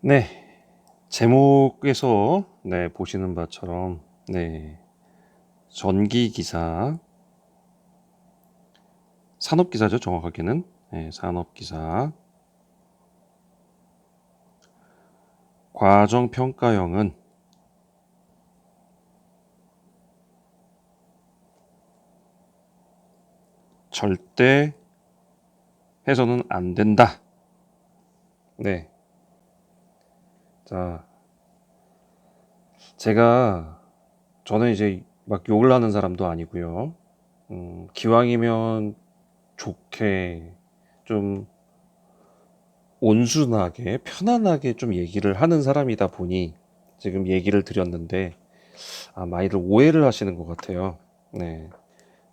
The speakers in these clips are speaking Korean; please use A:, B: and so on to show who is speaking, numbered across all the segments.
A: 네. 제목에서 네, 보시는 바처럼 네. 전기 기사 산업 기사죠, 정확하게는. 네, 산업 기사. 과정 평가형은 절대 해서는 안 된다. 네. 자, 제가 저는 이제 막 욕을 하는 사람도 아니고요. 음, 기왕이면 좋게 좀 온순하게 편안하게 좀 얘기를 하는 사람이다 보니 지금 얘기를 드렸는데 아, 많이들 오해를 하시는 것 같아요. 네.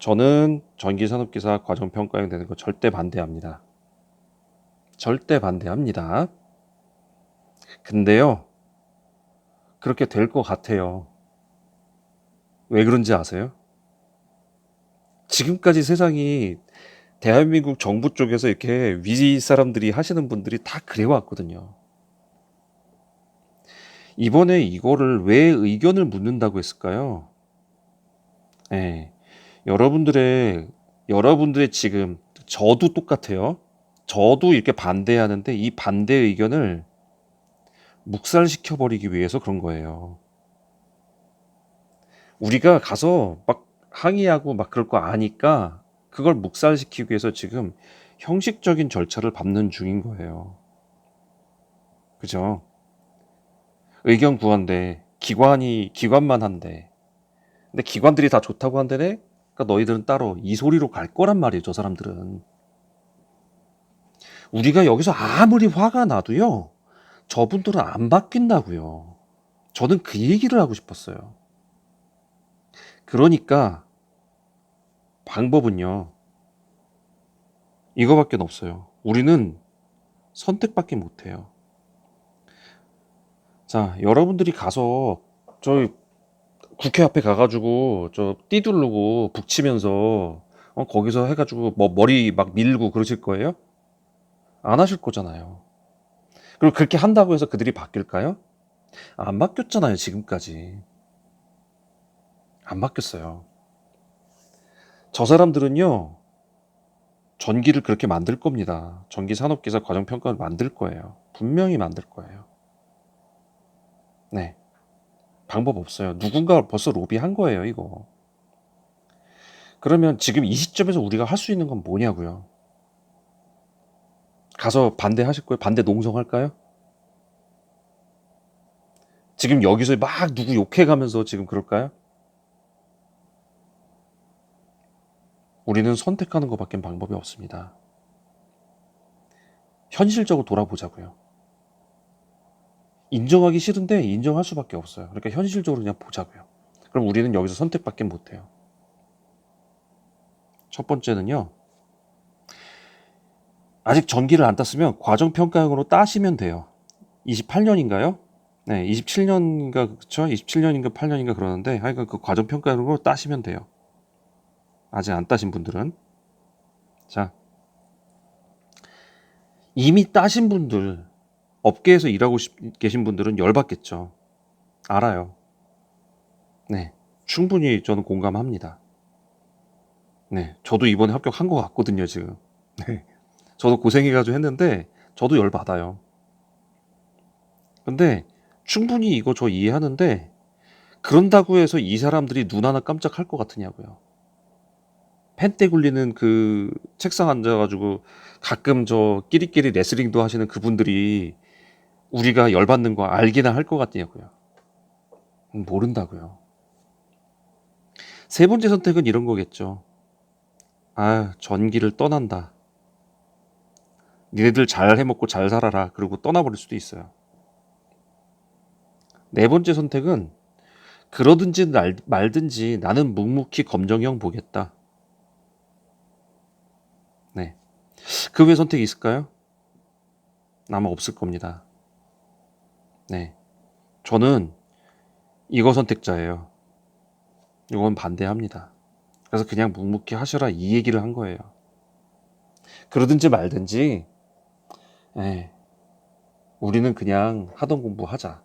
A: 저는 전기산업기사 과정평가형 되는 거 절대 반대합니다. 절대 반대합니다. 근데요, 그렇게 될 것 같아요. 왜 그런지 아세요? 지금까지 세상이 대한민국 정부 쪽에서 이렇게 위 사람들이 하시는 분들이 다 그래왔거든요. 이번에 이거를 왜 의견을 묻는다고 했을까요? 예. 여러분들의, 여러분들의 지금, 저도 똑같아요. 저도 이렇게 반대하는데 이 반대 의견을 묵살시켜 버리기 위해서 그런 거예요. 우리가 가서 막 항의하고 막 그럴 거 아니까 그걸 묵살시키기 위해서 지금 형식적인 절차를 밟는 중인 거예요. 그죠? 의견 구한데 기관이 기관만 한데 근데 기관들이 다 좋다고 한다네? 그러니까 너희들은 따로 이 소리로 갈 거란 말이에요, 저 사람들은. 우리가 여기서 아무리 화가 나도요, 저분들은 안 바뀐다고요. 저는 그 얘기를 하고 싶었어요. 그러니까 방법은요. 이거밖에 없어요. 우리는 선택밖에 못 해요. 자, 여러분들이 가서 저희 국회 앞에 가가지고 저 띠두르고 북치면서 어, 거기서 해가지고 뭐 머리 막 밀고 그러실 거예요? 안 하실 거잖아요. 그리고 그렇게 한다고 해서 그들이 바뀔까요? 안 바뀌었잖아요, 지금까지. 안 바뀌었어요. 저 사람들은요, 전기를 그렇게 만들 겁니다. 전기 산업기사 과정평가를 만들 거예요. 분명히 만들 거예요. 네. 방법 없어요. 누군가 벌써 로비한 거예요, 이거. 그러면 지금 이 시점에서 우리가 할 수 있는 건 뭐냐고요? 가서 반대하실 거예요? 반대 농성할까요? 지금 여기서 막 누구 욕해가면서 지금 그럴까요? 우리는 선택하는 것밖에 방법이 없습니다. 현실적으로 돌아보자고요. 인정하기 싫은데 인정할 수밖에 없어요. 그러니까 현실적으로 그냥 보자고요. 그럼 우리는 여기서 선택밖에 못해요. 첫 번째는요. 아직 전기를 안 땄으면 과정평가형으로 따시면 돼요. 28년인가요? 네, 27년인가 그쵸? 27년인가 8년인가 그러는데 하여간 그 과정평가형으로 따시면 돼요. 아직 안 따신 분들은 자 이미 따신 분들 업계에서 일하고 계신 분들은 열받겠죠. 알아요. 네, 충분히 저는 공감합니다. 네, 저도 이번에 합격한 것 같거든요, 지금. 네, 저도 고생해가지고 했는데, 저도 열 받아요. 근데, 충분히 이거 저 이해하는데, 그런다고 해서 이 사람들이 눈 하나 깜짝할 것 같으냐고요. 펜대 굴리는 그 책상 앉아가지고 가끔 저 끼리끼리 레슬링도 하시는 그분들이 우리가 열받는 거 알기나 할 것 같냐고요. 모른다고요. 세 번째 선택은 이런 거겠죠. 아, 전기를 떠난다. 니네들 잘 해먹고 잘 살아라. 그리고 떠나버릴 수도 있어요. 네 번째 선택은 그러든지 말든지 나는 묵묵히 검정형 보겠다. 네. 그 외 선택이 있을까요? 아마 없을 겁니다. 네. 저는 이거 선택자예요. 이건 반대합니다. 그래서 그냥 묵묵히 하셔라 이 얘기를 한 거예요. 그러든지 말든지, 예. 우리는 그냥 하던 공부 하자.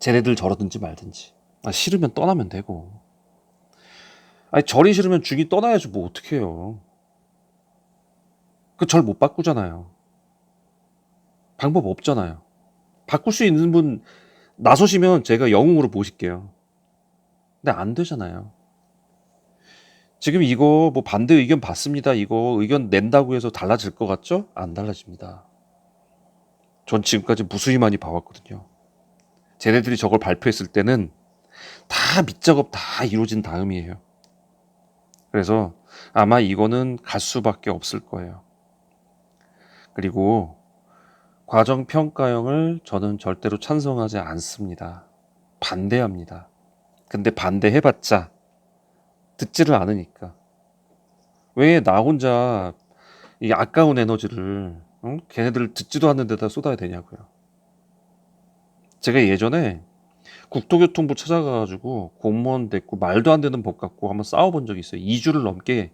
A: 쟤네들 저러든지 말든지. 아, 싫으면 떠나면 되고. 아니, 절이 싫으면 중이 떠나야지 뭐 어떡해요. 그 절 못 바꾸잖아요. 방법 없잖아요. 바꿀 수 있는 분 나서시면 제가 영웅으로 모실게요. 근데 안 되잖아요. 지금 이거 뭐 반대 의견 받습니다. 이거 의견 낸다고 해서 달라질 것 같죠? 안 달라집니다. 전 지금까지 무수히 많이 봐왔거든요. 쟤네들이 저걸 발표했을 때는 다 밑작업 다 이루어진 다음이에요. 그래서 아마 이거는 갈 수밖에 없을 거예요. 그리고 과정 평가형을 저는 절대로 찬성하지 않습니다. 반대합니다. 근데 반대해봤자 듣지를 않으니까. 왜 나 혼자 이 아까운 에너지를 응? 걔네들 듣지도 않는 데다 쏟아야 되냐고요. 제가 예전에 국토교통부 찾아가가지고 공무원 됐고 말도 안 되는 법 갖고 한번 싸워본 적이 있어요. 2주를 넘게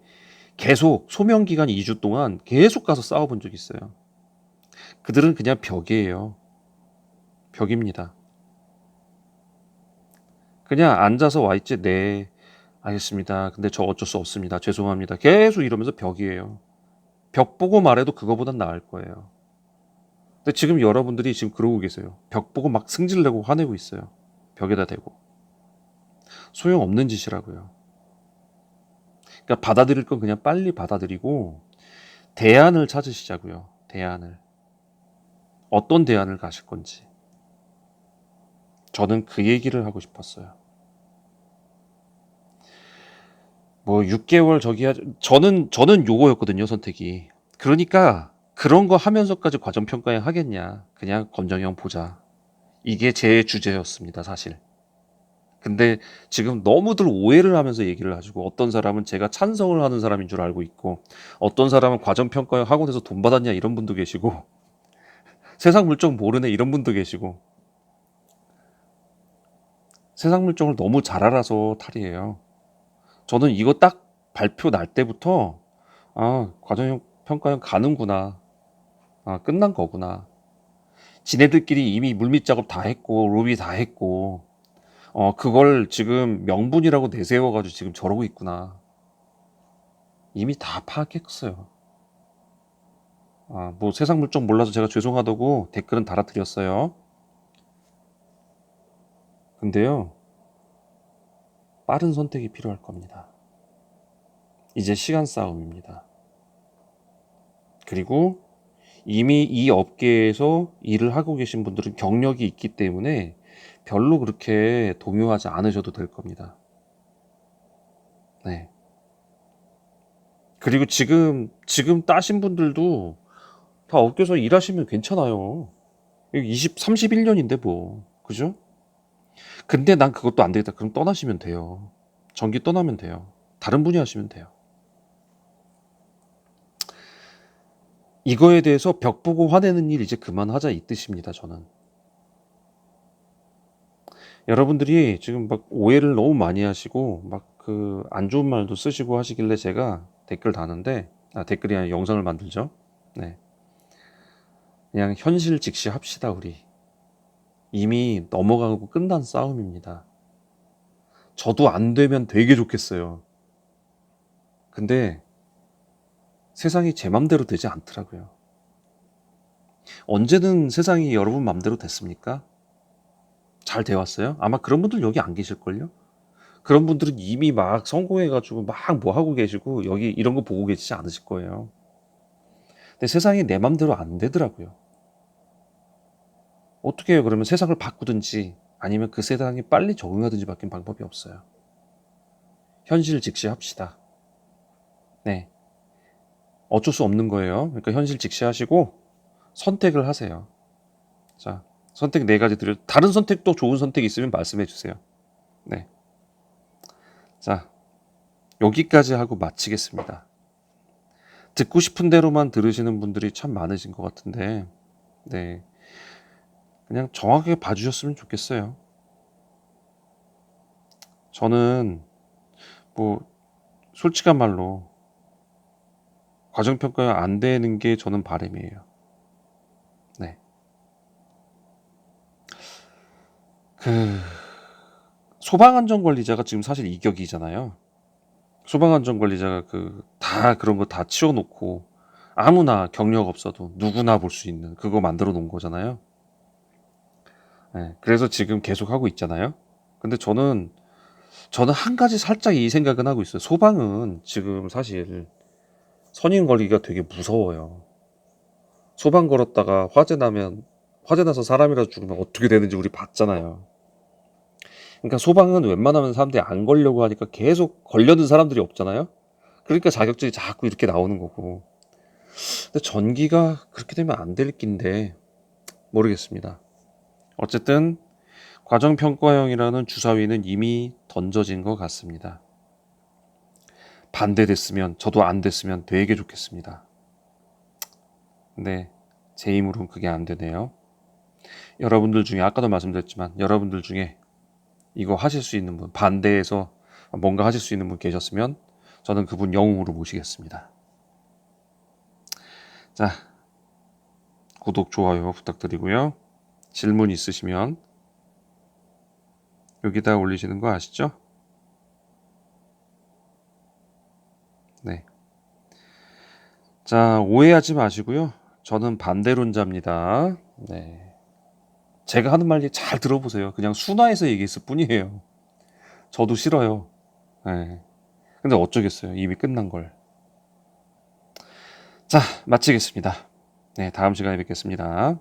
A: 계속 소명 기간 2주 동안 계속 가서 싸워본 적이 있어요. 그들은 그냥 벽이에요. 벽입니다. 그냥 앉아서 와 있지. 네, 알겠습니다. 근데 저 어쩔 수 없습니다. 죄송합니다. 계속 이러면서 벽이에요. 벽 보고 말해도 그거보단 나을 거예요. 근데 지금 여러분들이 지금 그러고 계세요. 벽 보고 막 승질내고 화내고 있어요. 벽에다 대고. 소용없는 짓이라고요. 그러니까 받아들일 건 그냥 빨리 받아들이고 대안을 찾으시자고요. 대안을. 어떤 대안을 가실 건지. 저는 그 얘기를 하고 싶었어요. 뭐 6개월 저기 하 저는 저는 요거였거든요, 선택이. 그러니까 그런 거 하면서까지 과정 평가형 하겠냐. 그냥 검정형 보자. 이게 제 주제였습니다, 사실. 근데 지금 너무들 오해를 하면서 얘기를 하시고 어떤 사람은 제가 찬성을 하는 사람인 줄 알고 있고 어떤 사람은 과정 평가형 학원에서 돈 받았냐 이런 분도 계시고 세상 물정 모르네 이런 분도 계시고 세상 물정을 너무 잘 알아서 탈이에요. 저는 이거 딱 발표 날 때부터 아 과정형 평가형 가는구나. 아 끝난 거구나. 지네들끼리 이미 물밑 작업 다 했고 로비 다 했고 어 그걸 지금 명분이라고 내세워 가지고 지금 저러고 있구나. 이미 다 파악했어요. 아 뭐 세상 물정 몰라서 제가 죄송하다고 댓글은 달아드렸어요. 근데요 빠른 선택이 필요할 겁니다. 이제 시간 싸움입니다. 그리고 이미 이 업계에서 일을 하고 계신 분들은 경력이 있기 때문에 별로 그렇게 동요하지 않으셔도 될 겁니다. 네. 그리고 지금, 지금 따신 분들도 다 업계에서 일하시면 괜찮아요. 20, 31년인데 뭐. 그죠? 근데 난 그것도 안 되겠다. 그럼 떠나시면 돼요. 전기 떠나면 돼요. 다른 분이 하시면 돼요. 이거에 대해서 벽 보고 화내는 일 이제 그만하자 이 뜻입니다. 저는. 여러분들이 지금 막 오해를 너무 많이 하시고 막 그 안 좋은 말도 쓰시고 하시길래 제가 댓글 다는데 아 댓글이 아니라 영상을 만들죠. 네. 그냥 현실 직시 합시다 우리. 이미 넘어가고 끝난 싸움입니다. 저도 안 되면 되게 좋겠어요. 근데 세상이 제 맘대로 되지 않더라고요. 언제는 세상이 여러분 맘대로 됐습니까? 잘 되었어요? 아마 그런 분들 여기 안 계실걸요? 그런 분들은 이미 막 성공해가지고 막 뭐 하고 계시고 여기 이런 거 보고 계시지 않으실 거예요. 근데 세상이 내 맘대로 안 되더라고요. 어떻게 해요? 그러면 세상을 바꾸든지 아니면 그 세상에 빨리 적응하든지 밖에 방법이 없어요. 현실 직시합시다. 네. 어쩔 수 없는 거예요. 그러니까 현실 직시하시고 선택을 하세요. 자, 선택 네 가지 드려. 다른 선택도 좋은 선택 있으면 말씀해 주세요. 네. 자, 여기까지 하고 마치겠습니다. 듣고 싶은 대로만 들으시는 분들이 참 많으신 것 같은데, 네. 그냥 정확하게 봐주셨으면 좋겠어요. 저는 뭐 솔직한 말로 과정평가 안 되는 게 저는 바람이에요. 네. 그 소방안전 관리자가 지금 사실 이격이잖아요. 소방안전 관리자가 그 다 그런 거 다 치워놓고 아무나 경력 없어도 누구나 볼 수 있는 그거 만들어 놓은 거잖아요. 네, 그래서 지금 계속 하고 있잖아요. 근데 저는 저는 한 가지 살짝 이 생각은 하고 있어요. 소방은 지금 사실 선임 걸기가 되게 무서워요. 소방 걸었다가 화재 나면 화재 나서 사람이라도 죽으면 어떻게 되는지 우리 봤잖아요. 그러니까 소방은 웬만하면 사람들이 안 걸려고 하니까 계속 걸려는 사람들이 없잖아요. 그러니까 자격증이 자꾸 이렇게 나오는 거고. 근데 전기가 그렇게 되면 안 될 낀데 모르겠습니다. 어쨌든 과정평가형이라는 주사위는 이미 던져진 것 같습니다. 반대됐으면 저도 안 됐으면 되게 좋겠습니다. 근데 제 힘으로는 그게 안 되네요. 여러분들 중에 아까도 말씀드렸지만 여러분들 중에 이거 하실 수 있는 분 반대해서 뭔가 하실 수 있는 분 계셨으면 저는 그분 영웅으로 모시겠습니다. 자 구독 좋아요 부탁드리고요. 질문 있으시면 여기다 올리시는 거 아시죠? 네. 자, 오해하지 마시고요. 저는 반대론자입니다. 네. 제가 하는 말 잘 들어보세요. 그냥 순화해서 얘기했을 뿐이에요. 저도 싫어요. 네. 근데 어쩌겠어요. 이미 끝난 걸. 자, 마치겠습니다. 네, 다음 시간에 뵙겠습니다.